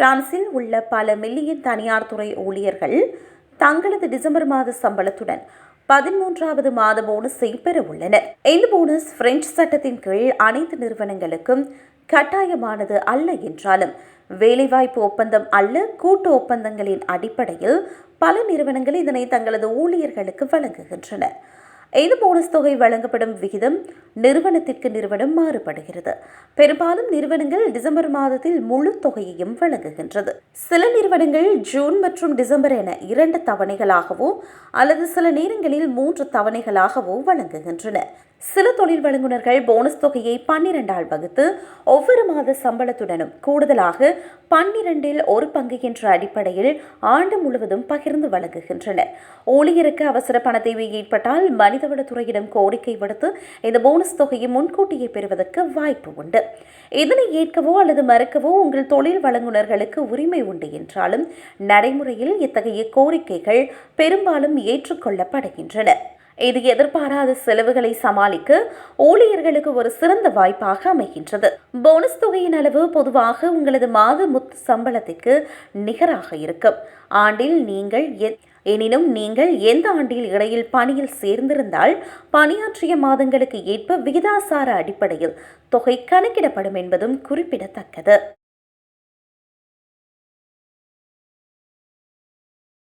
பிரான்சில் உள்ள பல மில்லியன் தனியார் துறை ஊழியர்கள் தங்களது டிசம்பர் மாத சம்பளத்துடன் பதிமூன்றாவது மாத போனஸை பெற உள்ளனர் இந்த போனஸ் பிரெஞ்சு சட்டத்தின் கீழ் அனைத்து நிறுவனங்களுக்கும் கட்டாயமானது அல்ல என்றாலும் வேலைவாய்ப்பு ஒப்பந்தம் அல்ல கூட்டு ஒப்பந்தங்களின் அடிப்படையில் பல நிறுவனங்கள் இதனை தங்களது ஊழியர்களுக்கு வழங்குகின்றன. இந்த போனஸ் தொகை வழங்கப்படும் விகிதம் நிறுவனத்திற்கு நிறுவனம் மாறுபடுகிறது. பெரும்பாலும் நிறுவனங்கள் டிசம்பர் மாதத்தில் முழு தொகையையும் வழங்குகின்றது. சில நிறுவனங்கள் ஜூன் மற்றும் டிசம்பர் என இரண்டு தவணைகளாகவோ அல்லது சில நேரங்களில் மூன்று தவணைகளாகவோ வழங்குகின்றன. சில தொழில் வழங்குநர்கள் போனஸ் தொகையை பன்னிரெண்டால் வகுத்து ஒவ்வொரு மாத சம்பளத்துடனும் கூடுதலாக பன்னிரெண்டில் ஒரு பங்கு என்ற அடிப்படையில் ஆண்டு முழுவதும் பகிர்ந்து வழங்குகின்றனர். ஊழியருக்கு அவசர பண தேவை ஏற்பட்டால் மனிதவளத்துறையிடம் கோரிக்கை விடுத்து இந்த போனஸ் தொகையை முன்கூட்டியே பெறுவதற்கு வாய்ப்பு உண்டு. இதனை ஏற்கவோ அல்லது மறுக்கவோ உங்கள் தொழில் வழங்குனர்களுக்கு உரிமை உண்டு என்றாலும் நடைமுறையில் இத்தகைய கோரிக்கைகள் பெரும்பாலும் ஏற்றுக்கொள்ளப்படுகின்றன. இது எதிர்பாராத செலவுகளை சமாளிக்க ஊழியர்களுக்கு ஒரு சிறந்த வாய்ப்பாக அமைகின்றது. போனஸ் தொகையின் அளவு பொதுவாக உங்களது மாத முத்து சம்பளத்திற்கு நிகராக இருக்கும். ஆண்டில் நீங்கள் எனினும் நீங்கள் எந்த ஆண்டில் இடையில் பணியில் சேர்ந்திருந்தால் பணியாற்றிய மாதங்களுக்கு ஏற்ப விகிதாசார அடிப்படையில் தொகை கணக்கிடப்படும் என்பதும் குறிப்பிடத்தக்கது.